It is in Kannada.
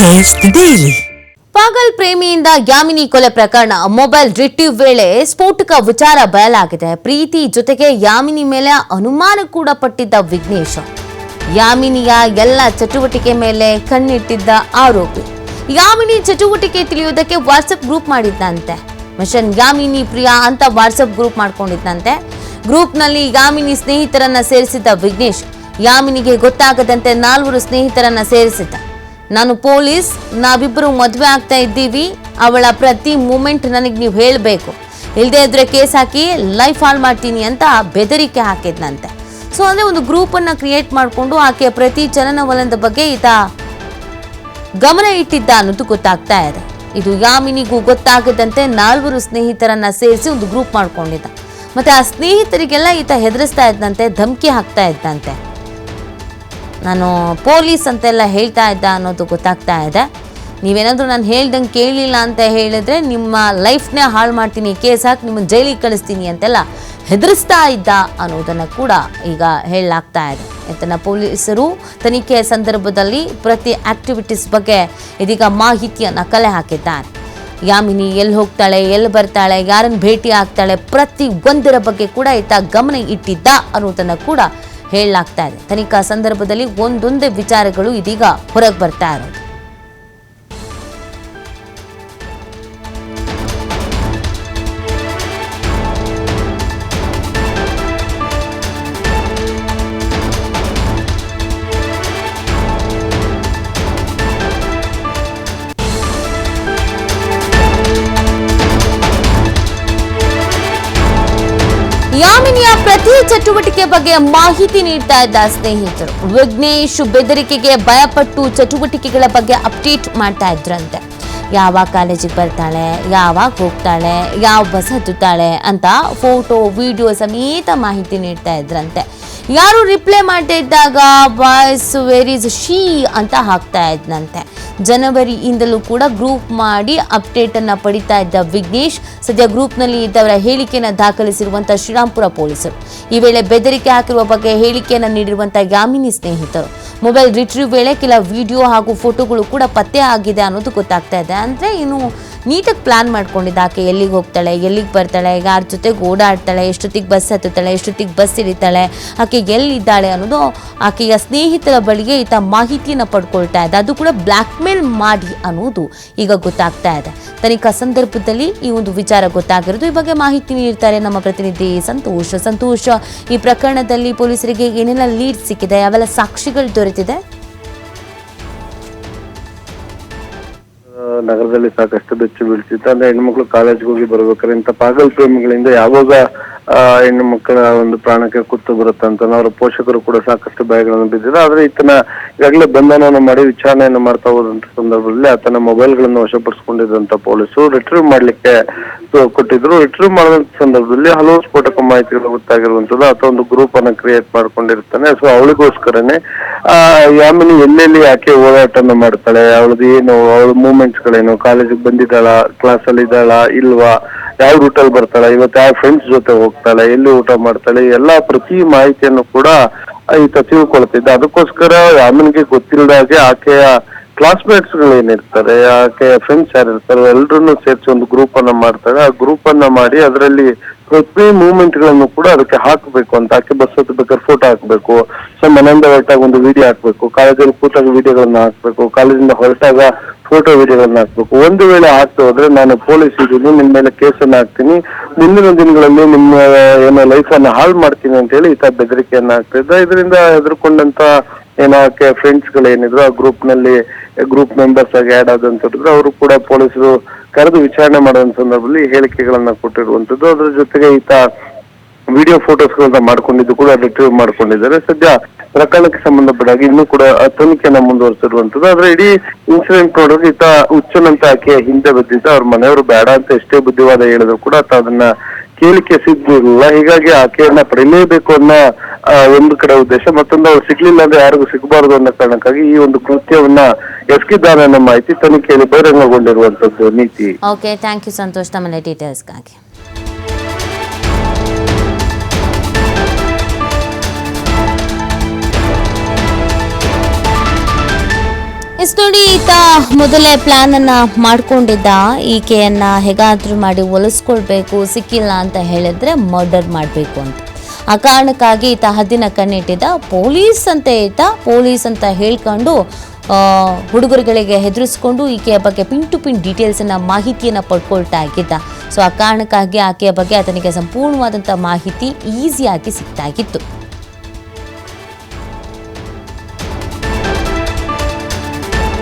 Taste daily. ಪಾಗಲ್ ಪ್ರೇಮಿಯಿಂದ ಯಾಮಿನಿ ಕೊಲೆ ಪ್ರಕರಣ. ಮೊಬೈಲ್ ರಿಟ್ರೀವ್ ವೇಳೆ ಸ್ಫೋಟಕ ವಿಚಾರ ಬಯಲಾಗಿದೆ. ಪ್ರೀತಿ ಜೊತೆಗೆ ಯಾಮಿನಿ ಮೇಲೆ ಅನುಮಾನ ಕೂಡ ಪಟ್ಟಿದ್ದ ವಿಘ್ನೇಶ್. ಯಾಮಿನಿಯ ಎಲ್ಲ ಚಟುವಟಿಕೆ ಮೇಲೆ ಕಣ್ಣಿಟ್ಟಿದ್ದ ಆರೋಪಿ. ಯಾಮಿನಿ ಚಟುವಟಿಕೆ ತಿಳಿಯುವುದಕ್ಕೆ ವಾಟ್ಸಪ್ ಗ್ರೂಪ್ ಮಾಡಿದ್ದಂತೆ ಮಿಷನ್ ಯಾಮಿನಿ ಪ್ರಿಯಾ ಅಂತ ವಾಟ್ಸಪ್ ಗ್ರೂಪ್ ಮಾಡ್ಕೊಂಡಿದ್ದಂತೆ ಗ್ರೂಪ್ನಲ್ಲಿ ಯಾಮಿನಿ ಸ್ನೇಹಿತರನ್ನ ಸೇರಿಸಿದ್ದ ವಿಘ್ನೇಶ್. ಯಾಮಿನಿಗೆ ಗೊತ್ತಾಗದಂತೆ ನಾಲ್ವರು ಸ್ನೇಹಿತರನ್ನ ಸೇರಿಸಿದ್ದ. ನಾನು ಪೊಲೀಸ್ ನಾವಿಬ್ಬರು ಮದುವೆ ಆಗ್ತಾ ಇದ್ದೀವಿ. ಅವಳ ಪ್ರತಿ ಮೂಮೆಂಟ್ ನನಗೆ ನೀವು ಹೇಳಬೇಕು. ಇಲ್ಲದೇ ಇದ್ರೆ ಕೇಸ್ ಹಾಕಿ ಲೈಫ್ ಹಾಳು ಮಾಡ್ತೀನಿ ಅಂತ ಬೆದರಿಕೆ ಹಾಕಿದ್ನಂತೆ. ಸೊ ಅಂದರೆ ಒಂದು ಗ್ರೂಪನ್ನು ಕ್ರಿಯೇಟ್ ಮಾಡಿಕೊಂಡು ಆಕೆಯ ಪ್ರತಿ ಚಲನವಲನದ ಬಗ್ಗೆ ಈತ ಗಮನ ಇಟ್ಟಿದ್ದ ಅನ್ನೋದು ಗೊತ್ತಾಗ್ತಾ ಇದೆ. ಇದು ಯಾಮಿನಿಗೂ ಗೊತ್ತಾಗದಂತೆ ನಾಲ್ವರು ಸ್ನೇಹಿತರನ್ನ ಸೇರಿಸಿ ಒಂದು ಗ್ರೂಪ್ ಮಾಡ್ಕೊಂಡಿದ್ದ. ಮತ್ತೆ ಆ ಸ್ನೇಹಿತರಿಗೆಲ್ಲ ಈತ ಹೆದರಿಸ್ತಾ ಇದ್ದಂತೆ, ಧಮಕಿ ಹಾಕ್ತಾ ಇದ್ದಂತೆ. ನಾನು ಪೊಲೀಸ್ ಅಂತೆಲ್ಲ ಹೇಳ್ತಾ ಇದ್ದ ಅನ್ನೋದು ಗೊತ್ತಾಗ್ತಾ ಇದೆ. ನೀವೇನಾದರೂ ನಾನು ಹೇಳ್ದಂಗೆ ಕೇಳಲಿಲ್ಲ ಅಂತ ಹೇಳಿದ್ರೆ ನಿಮ್ಮ ಲೈಫ್ನೇ ಹಾಳು ಮಾಡ್ತೀನಿ ಕೇಸ್ ಹಾಕಿ ನಿಮ್ಮನ್ನು ಜೈಲಿಗೆ ಕಳಿಸ್ತೀನಿ ಅಂತೆಲ್ಲ ಹೆದರಿಸ್ತಾ ಇದ್ದ ಅನ್ನೋದನ್ನು ಕೂಡ ಈಗ ಹೇಳಲಾಗ್ತಾ ಇದೆ. ಅಂತನ ಪೊಲೀಸರು ತನಿಖೆಯ ಸಂದರ್ಭದಲ್ಲಿ ಪ್ರತಿ ಆಕ್ಟಿವಿಟೀಸ್ ಬಗ್ಗೆ ಇದೀಗ ಮಾಹಿತಿಯನ್ನು ಕಲೆ ಹಾಕಿದ್ದಾರೆ. ಯಾಮಿನಿ ಎಲ್ಲಿ ಹೋಗ್ತಾಳೆ ಎಲ್ಲಿ ಬರ್ತಾಳೆ ಯಾರನ್ನು ಭೇಟಿ ಆಗ್ತಾಳೆ ಪ್ರತಿ ಒಂದರ ಬಗ್ಗೆ ಕೂಡ ಈತ ಗಮನ ಇಟ್ಟಿದ್ದ ಅನ್ನೋದನ್ನು ಕೂಡ ಹೇಳಲಾಗ್ತಾ ಇದೆ. ತನಿಖಾ ಸಂದರ್ಭದಲ್ಲಿ ಒಂದೊಂದೇ ವಿಚಾರಗಳು ಇದೀಗ ಹೊರಗೆ ಬರ್ತಾ ಇರೋದು. ಯಾಮಿನಿಯ ಪ್ರತಿ ಚಟುವಟಿಕೆ ಬಗ್ಗೆ ಮಾಹಿತಿ ನೀಡ್ತಾ ಇದ್ದ ಸ್ನೇಹಿತರು. ವಿಘ್ನೇಶ್ ಬೆದರಿಕೆಗೆ ಭಯಪಟ್ಟು ಚಟುವಟಿಕೆಗಳ ಬಗ್ಗೆ ಅಪ್ಡೇಟ್ ಮಾಡ್ತಾ ಇದ್ರಂತೆ. ಯಾವಾಗ ಕಾಲೇಜಿಗೆ ಬರ್ತಾಳೆ, ಯಾವಾಗ ಹೋಗ್ತಾಳೆ, ಯಾವ ಬಸ್ ಹತ್ತುತ್ತಾಳೆ ಅಂತ ಫೋಟೋ, ವಿಡಿಯೋ ಸಮೇತ ಮಾಹಿತಿ ನೀಡ್ತಾ ಇದ್ರಂತೆ. ಯಾರು ರಿಪ್ಲೈ ಮಾಡ್ತಾ ಇದ್ದಾಗ ವಾಯ್ಸ್ ವೇರ್ ಇಸ್ ಶೀ ಅಂತ ಹಾಕ್ತಾ ಇದ್ನಂತೆ. ಜನವರಿಯಿಂದಲೂ ಕೂಡ ಗ್ರೂಪ್ ಮಾಡಿ ಅಪ್ಡೇಟ್ ಅನ್ನ ಪಡಿತಾ ಇದ್ದ ವಿಘ್ನೇಶ್, ಸದ್ಯ ಗ್ರೂಪ್ನಲ್ಲಿ ಇದ್ದವರ ಹೇಳಿಕೆಯನ್ನು ದಾಖಲಿಸಿರುವಂತಹ ಶ್ರೀರಾಮ್ಪುರ ಪೊಲೀಸರು. ಈ ವೇಳೆ ಬೆದರಿಕೆ ಹಾಕಿರುವ ಬಗ್ಗೆ ಹೇಳಿಕೆಯನ್ನು ನೀಡಿರುವಂತಹ ಯಾಮಿನಿ ಸ್ನೇಹಿತರು. ಮೊಬೈಲ್ ರಿಟ್ರೀವ್ ವೇಳೆ ಕೆಲ ವಿಡಿಯೋ ಹಾಗೂ ಫೋಟೋಗಳು ಕೂಡ ಪತ್ತೆ ಆಗಿದೆ ಅನ್ನೋದು ಗೊತ್ತಾಗ್ತಾ ಇದೆ. ಅಂದ್ರೆ ಇನ್ನು ನೀಟಾಗಿ ಪ್ಲಾನ್ ಮಾಡ್ಕೊಂಡಿದ್ದ. ಆಕೆ ಎಲ್ಲಿಗೆ ಹೋಗ್ತಾಳೆ, ಎಲ್ಲಿಗೆ ಬರ್ತಾಳೆ ಯಾರ ಜೊತೆಗೆ ಓಡಾಡ್ತಾಳೆ, ಎಷ್ಟೊತ್ತಿಗೆ ಬಸ್ ಹತ್ತುತ್ತಾಳೆ, ಎಷ್ಟೊತ್ತಿಗೆ ಬಸ್ ಇಳಿತಾಳೆ, ಆಕೆ ಎಲ್ಲಿದ್ದಾಳೆ ಅನ್ನೋದು ಆಕೆಯ ಸ್ನೇಹಿತರ ಬಳಿಗೆ ಈತ ಮಾಹಿತಿಯನ್ನು ಪಡ್ಕೊಳ್ತಾ ಇದ್ದ. ಅದು ಕೂಡ ಬ್ಲ್ಯಾಕ್ ಮೇಲ್ ಮಾಡಿ ಅನ್ನೋದು ಈಗ ಗೊತ್ತಾಗ್ತಾ ಇದೆ. ತನಿಖಾ ಸಂದರ್ಭದಲ್ಲಿ ಈ ಒಂದು ವಿಚಾರ ಗೊತ್ತಾಗಿರೋದು. ಈ ಬಗ್ಗೆ ಮಾಹಿತಿ ನೀಡ್ತಾರೆ ನಮ್ಮ ಪ್ರತಿನಿಧಿ ಸಂತೋಷ. ಸಂತೋಷ, ಈ ಪ್ರಕರಣದಲ್ಲಿ ಪೊಲೀಸರಿಗೆ ಏನೆಲ್ಲ ಲೀಡ್ ಸಿಕ್ಕಿದೆ ಅವೆಲ್ಲ ಸಾಕ್ಷಿಗಳು ದೊರೆತಿದೆ? ನಗರದಲ್ಲಿ ಸಾಕಷ್ಟು ಬೆಚ್ಚು ಬೀಳ್ತಿತ್ತು. ಅಂದ್ರೆ ಹೆಣ್ಮಕ್ಳು ಕಾಲೇಜ್ಗೆ ಹೋಗಿ ಬರ್ಬೇಕಾದ್ರೆ ಇಂಥ ಪಾಗಲ್ ಪ್ರೇಮಿಗಳಿಂದ ಯಾವಾಗ ಹೆಣ್ಣು ಮಕ್ಕಳ ಒಂದು ಪ್ರಾಣಕ್ಕೆ ಕುತ್ತು ಬರುತ್ತಂತ ಅವರ ಪೋಷಕರು ಕೂಡ ಸಾಕಷ್ಟು ಭಯಗಳನ್ನು ಬಿದ್ದಿದ್ರು ಆದ್ರೆ ಈತನ ಈಗಾಗಲೇ ಬಂಧನವನ್ನು ಮಾಡಿ ವಿಚಾರಣೆಯನ್ನು ಮಾಡ್ತಾ ಹೋದಂತ ಸಂದರ್ಭದಲ್ಲಿ ಆತನ ಮೊಬೈಲ್ಗಳನ್ನು ವಶಪಡಿಸಿಕೊಂಡಿದ್ದಂತ ಪೊಲೀಸರು ರಿಟ್ರೀವ್ ಮಾಡ್ಲಿಕ್ಕೆ ಕೊಟ್ಟಿದ್ರು. ರಿಟ್ರೀವ್ ಮಾಡಿದಂತ ಸಂದರ್ಭದಲ್ಲಿ ಹಲವು ಸ್ಫೋಟಕ ಮಾಹಿತಿಗಳು ಗೊತ್ತಾಗಿರುವಂತದ್ದು ಆತ ಒಂದು ಗ್ರೂಪ್ ಅನ್ನ ಕ್ರಿಯೇಟ್ ಮಾಡ್ಕೊಂಡಿರ್ತಾನೆ. ಸೊ ಅವಳಿಗೋಸ್ಕರನೇ ಯಾಮಿನಿ ಎಲ್ಲೆಲ್ಲಿ ಯಾಕೆ ಓಡಾಟನ ಮಾಡ್ತಾಳೆ? ಅವಳದ್ದು ಏನು, ಅವಳ ಮೂಮೆಂಟ್ಸ್ ಗಳೇನು? ಕಾಲೇಜಿಗೆ ಬಂದಿದ್ದಾಳ? ಕ್ಲಾಸ್ ಅಲ್ಲಿ ಇದ್ದಾಳ? ಇಲ್ವಾ? ಯಾವ ರೂಟಲ್ಲಿ ಬರ್ತಾಳ? ಇವತ್ತು ಯಾವ ಫ್ರೆಂಡ್ಸ್ ಜೊತೆ ಹೋಗ್ತಾಳೆ? ಎಲ್ಲಿ ಊಟ ಮಾಡ್ತಾಳೆ? ಎಲ್ಲಾ ಪ್ರತಿ ಮಾಹಿತಿಯನ್ನು ಕೂಡ ಈತ ತಿಳ್ಕೊಳ್ತಿದ್ದ. ಅದಕ್ಕೋಸ್ಕರ ಯಾಮಿನಿಗೆ ಗೊತ್ತಿಲ್ಲದಾಗೆ ಆಕೆಯ ಕ್ಲಾಸ್ಮೇಟ್ಸ್ಗಳು ಏನಿರ್ತಾರೆ ಯಾಕೆ ಫ್ರೆಂಡ್ಸ್ ಯಾರು ಇರ್ತಾರೆ ಎಲ್ಲರನ್ನು ಸೇರಿಸಿ ಒಂದು ಗ್ರೂಪ್ ಅನ್ನ ಮಾಡ್ತಾರೆ. ಆ ಗ್ರೂಪ್ ಅನ್ನ ಮಾಡಿ ಅದರಲ್ಲಿ ಪ್ರತಿ ಮೂಮೆಂಟ್ಗಳನ್ನು ಕೂಡ ಅದಕ್ಕೆ ಹಾಕಬೇಕು ಅಂತ. ಆಕೆ ಬಸ್ ಫೋಟೋ ಹಾಕ್ಬೇಕು ಸೊ ಮನೆಯಿಂದ ಹೊರಟಾಗ ಒಂದು ವಿಡಿಯೋ ಹಾಕ್ಬೇಕು, ಕಾಲೇಜಲ್ಲಿ ಕೂತಾಗ ವಿಡಿಯೋಗಳನ್ನ ಹಾಕ್ಬೇಕು, ಕಾಲೇಜಿಂದ ಹೊರಟಾಗ ಫೋಟೋ ವಿಡಿಯೋಗಳನ್ನ ಹಾಕ್ಬೇಕು. ಒಂದು ವೇಳೆ ಹಾಕ್ತಾ ಹೋದ್ರೆ ನಾನು ಪೊಲೀಸ್ ಇದ್ದೀನಿ ನಿಮ್ಮ ಮೇಲೆ ಕೇಸನ್ನ ಹಾಕ್ತೀನಿ, ಮುಂದಿನ ದಿನಗಳಲ್ಲಿ ನಿಮ್ಮ, ಏನೋ ಲೈಫ್ ಅನ್ನ ಹಾಳು ಮಾಡ್ತೀನಿ ಅಂತ ಹೇಳಿ ಈತ ಬೆದರಿಕೆಯನ್ನ ಹಾಕ್ತಿದ್ದ ಇದರಿಂದ ಹೆದರ್ಕೊಂಡಂತ ಏನೋ ಫ್ರೆಂಡ್ಸ್ ಏನಿದ್ರು ಆ ಗ್ರೂಪ್ನಲ್ಲಿ ಗ್ರೂಪ್ ಮೆಂಬರ್ಸ್ ಆಗಿ ಆಡ್ ಆದಂತದ್ರು ಅವರು ಕೂಡ ಪೊಲೀಸರು ಕರೆದು ವಿಚಾರಣೆ ಮಾಡಿದ ಸಂದರ್ಭದಲ್ಲಿ ಹೇಳಿಕೆಗಳನ್ನ ಕೊಟ್ಟಿರುವಂತದ್ದು. ಅದ್ರ ಜೊತೆಗೆ ಈತ ವಿಡಿಯೋ ಫೋಟೋಸ್ ಗಳನ್ನ ಮಾಡ್ಕೊಂಡಿದ್ದು ಕೂಡ ರಿಟ್ರೀವ್ ಮಾಡ್ಕೊಂಡಿದ್ದಾರೆ. ಸದ್ಯ ಪ್ರಕರಣಕ್ಕೆ ಸಂಬಂಧಪಟ್ಟಾಗಿ ಇನ್ನೂ ಕೂಡ ತನಿಖೆಯನ್ನ ಮುಂದುವರಿಸಿರುವಂತದ್ದು. ಆದ್ರೆ ಇಡೀ ಇನ್ಸಿಡೆಂಟ್ ನೋಡಿದ್ರೆ ಈತ ಹುಚ್ಚನಂತ ಆಕೆ ಹಿಂದೆ ಬಿದ್ದಿದ್ದ, ಅವ್ರ ಮನೆಯವರು ಬೇಡ ಅಂತ ಎಷ್ಟೇ ಬುದ್ಧಿವಾದ ಹೇಳಿದ್ರು ಕೂಡ ಆತ ಅದನ್ನ ಕೇಳಿಕೆ ಸಿದ್ಧಿರಲಿಲ್ಲ ಹೀಗಾಗಿ ಆಕೆಯನ್ನ ಪಡಿಲೇಬೇಕು ಅನ್ನೋ ಒಂದು ಕಡೆ ಉದ್ದೇಶ, ಮತ್ತೊಂದು ಅವ್ರು ಸಿಗ್ಲಿಲ್ಲ ಅಂದ್ರೆ ಯಾರಿಗೂ ಸಿಗಬಾರದು ಅನ್ನೋ ಕಾರಣಕ್ಕಾಗಿ ಈ ಒಂದು ಕೃತ್ಯವನ್ನ ಎಸಗಿದ್ದಾನೆ ಅನ್ನೋ ಮಾಹಿತಿ ತನಿಖೆಯಲ್ಲಿ ಬಹಿರಂಗಗೊಂಡಿರುವಂತದ್ದು ನೀತಿ. ಓಕೆ ಥ್ಯಾಂಕ್ ಯು ಸಂತೋಷ್ ತಮ್ಮ ಡೀಟೇಲ್ಸ್ಗಾಗಿ ನೋಡಿ, ಈತ ಮೊದಲೇ ಪ್ಲಾನ್ ಅನ್ನ ಮಾಡ್ಕೊಂಡಿದ್ದ. ಈಕೆಯನ್ನ ಹೇಗಾದ್ರೂ ಮಾಡಿ ಒಲಿಸ್ಕೊಳ್ಬೇಕು, ಸಿಕ್ಕಿಲ್ಲ ಅಂತ ಹೇಳಿದ್ರೆ ಮರ್ಡರ್ ಮಾಡಬೇಕು ಅಂತ. ಆ ಕಾರಣಕ್ಕಾಗಿ ಈತ ಹದ್ದಿನ ಕಣ್ಣಿಟ್ಟಿದ್ದ. ಪೊಲೀಸ್ ಅಂತ ಈತ ಪೊಲೀಸ್ ಅಂತ ಹೇಳ್ಕೊಂಡು ಹುಡುಗರುಗಳಿಗೆ ಹೆದರಿಸ್ಕೊಂಡು ಈಕೆಯ ಬಗ್ಗೆ ಪಿನ್ ಟು ಪಿನ್ ಡೀಟೇಲ್ಸನ್ನು ಮಾಹಿತಿಯನ್ನು ಪಡ್ಕೊಳ್ತಾ ಇದ್ದ. ಸೊ ಆ ಕಾರಣಕ್ಕಾಗಿ ಆಕೆಯ ಬಗ್ಗೆ ಆತನಿಗೆ ಸಂಪೂರ್ಣವಾದಂಥ ಮಾಹಿತಿ ಈಸಿಯಾಗಿ ಸಿಗ್ತಾ ಇತ್ತು.